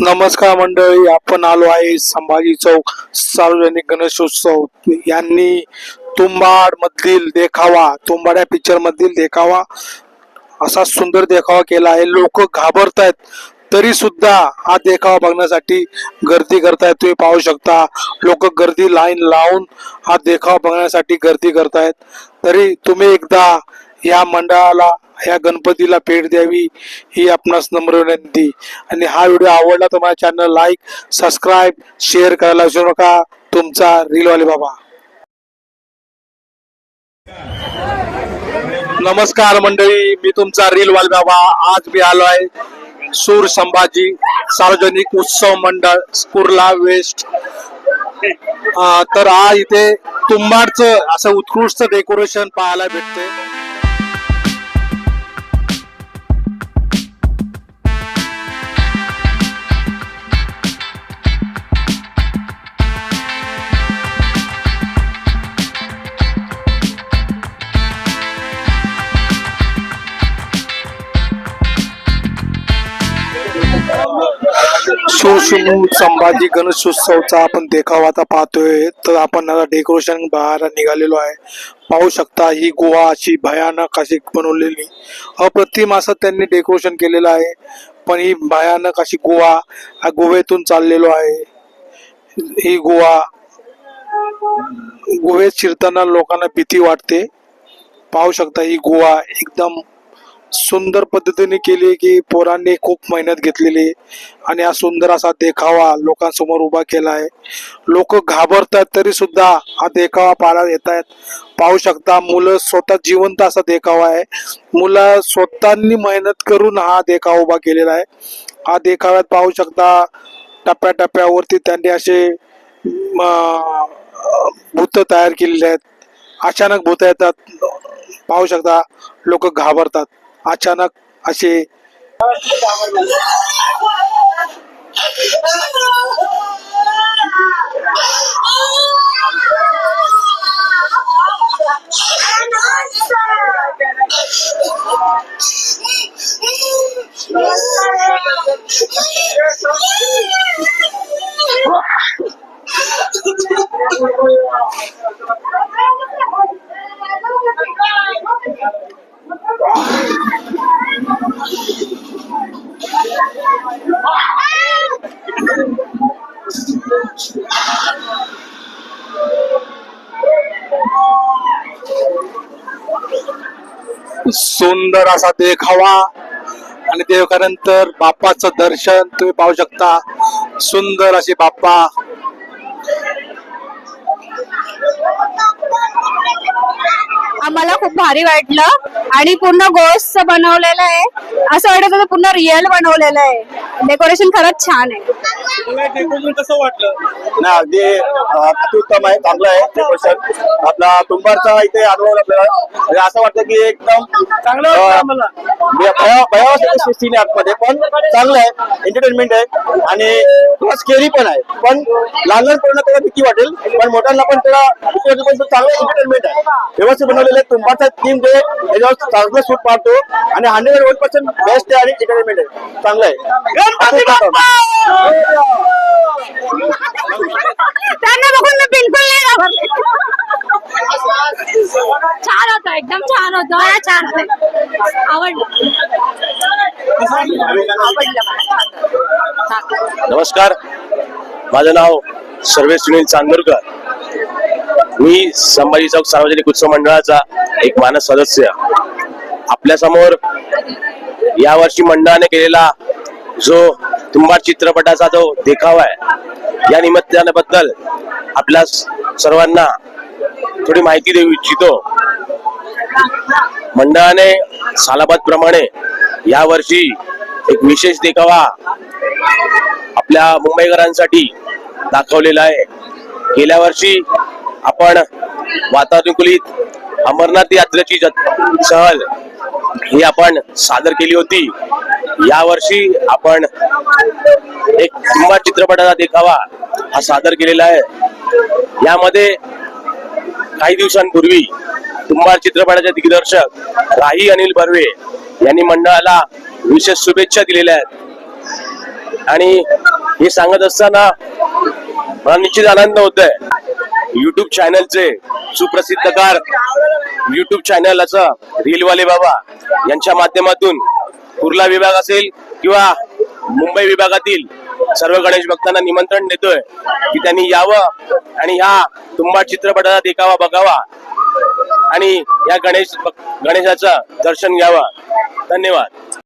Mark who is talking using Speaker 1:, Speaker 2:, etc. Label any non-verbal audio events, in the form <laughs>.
Speaker 1: नमस्कार मंडळी आपण आलो आहे संभाजी चौक सार्वजनिक गणेशोत्सव. यांनी तुंबाड मधील देखावा तुंबाड या पिक्चर मधील देखावा असा सुंदर देखावा केला आहे. लोक घाबरत आहेत तरी सुद्धा हा देखावा बघण्यासाठी गर्दी करतायत. तुम्ही पाहू शकता लोक गर्दी लाईन लावून हा देखावा बघण्यासाठी गर्दी करतायत. तरी तुम्ही एकदा या मंडळाला या गणपतीला भेट द्यावी ही आपणास नम्र विनंती. आणि हा व्हिडिओ आवडला तर माझ्या चॅनल लाईक सबस्क्राईब शेअर करायला विसरू नका. तुमचा रीलवाले बाबा. नमस्कार मंडळी मी तुमचा रीलवाले बाबा. आज मी आलो आहे सूर संभाजी सार्वजनिक उत्सव मंडळ कुर्ला वेस्ट. आ, तर आज इथे तुंबाडचं असं उत्कृष्ट डेकोरेशन पाहायला भेटते शिवशिमू संभाजी गणेशोत्सवचा आपण देखावा आता पाहतोय. तर आपण आता डेकोरेशन बाहेर निघालेलो आहे. पाहू शकता ही गुहा अशी भयानक अशी बनवलेली. अप्रतिम असं त्यांनी डेकोरेशन केलेलं आहे. पण ही भयानक अशी गुहा हा गुहेतून चाललेलो आहे. ही गुहा गुहेत शिरताना लोकांना भीती वाटते. पाहू शकता ही गुहा एकदम सुंदर पद्धतीने केली की पोरांनी खूप मेहनत घेतलेली आहे. आणि हा सुंदर असा देखावा लोकांसमोर उभा केला आहे. लोक घाबरतात तरी सुद्धा हा देखावा पाहायला येत आहेत. पाहू शकता मुलं स्वतः जिवंत असा देखावा आहे. मुलं स्वतःनी मेहनत करून हा देखावा उभा केलेला आहे. हा देखाव्यात पाहू शकता टप्प्याटप्प्यावरती त्यांनी असे भूत तयार केलेले आहेत. अचानक भूत येतात. पाहू शकता लोक घाबरतात. अचानक असे <laughs> सुंदर असा देखावा आणि देवकानंतर बाप्पाचं दर्शन तुम्ही पाहू शकता. सुंदर असे बाप्पा
Speaker 2: आम्हाला खूप भारी वाटलं. आणि पूर्ण गोष्ट बनवलेलं आहे. असं वाटत होतं पूर्ण रिअल बनवलेलं आहे. डेकोरेशन खरंच छान आहे.
Speaker 1: कसं वाटलं?
Speaker 3: नाही अगदी अतिउत्तम आहे चांगलं आहे डेकोरेशन आपला तुंबारचा इथे अनुभव आपल्याला. म्हणजे असं वाटतं की एकदम
Speaker 1: चांगलं आम्हाला.
Speaker 3: भयावह सृष्टीने आतमध्ये पण चांगलं आहे. एंटरटेनमेंट आहे. आणि स्केरी पण आहे. पण लहान लहान पोरांना थोडा भीती वाटेल. पण मोठ्यांना पण थोडा भीती वाटेल, पण तो चांगलं एंटरटेनमेंट आहे. व्यवस्थित बनवलेलं आहे तुंबारचा टीम जे याच्यावर चांगलं शूट पाहतो आणि हंड्रेड वन पर्सेंट बेस्ट आहे आणि एंटरटेनमेंट आहे. चांगलं आहे.
Speaker 2: त्यांना बघून मी बिलकुल नाही घाबरले. छान होतं एकदम छान होतं. मला छान होतं. आवडलं.
Speaker 4: नमस्कार. माझं नाव सर्वेश सुनील चांदोरकर. मी संभाजी चौक सार्वजनिक उत्सव मंडळाचा एक मानस सदस्य. आपल्यासमोर यावर्षी मंडळाने केलेला जो तुंबाड चित्रपटाचा जो देखावा आहे या निमित्ताबद्दल आपल्या सर्वांना थोडी माहिती देऊ इच्छितो. मंडळाने सालाबाद प्रमाणे यावर्षी एक विशेष देखावा आपल्या मुंबईकरांसाठी दाखवलेला आहे. गेल्या वर्षी आपण वातानुकूलित अमरनाथ यात्रेची सहल ही आपण सादर केली होती. यावर्षी आपण एक किंवा चित्रपटाचा देखावा हा सादर केलेला आहे. यामध्ये काही दिवसांपूर्वी तुंबाड चित्रपटाचे दिग्दर्शक राही अनिल बर्वे यांनी मंडळाला विशेष शुभेच्छा दिलेल्या आहेत. आणि हे सांगत असताना मला निश्चित आनंद होत आहे युट्यूब चॅनलचे सुप्रसिद्धकार युट्यूब चॅनल असं रीलवाले बाबा यांच्या माध्यमातून कुर्ला विभाग असेल किंवा मुंबई विभागातील सर्व गणेश भक्तांना निमंत्रण देतोय की त्यांनी यावं आणि ह्या तुंबा चित्रपटाचा देखावा बघावा आणि या गणेश गणेशाचं दर्शन घ्यावं. धन्यवाद.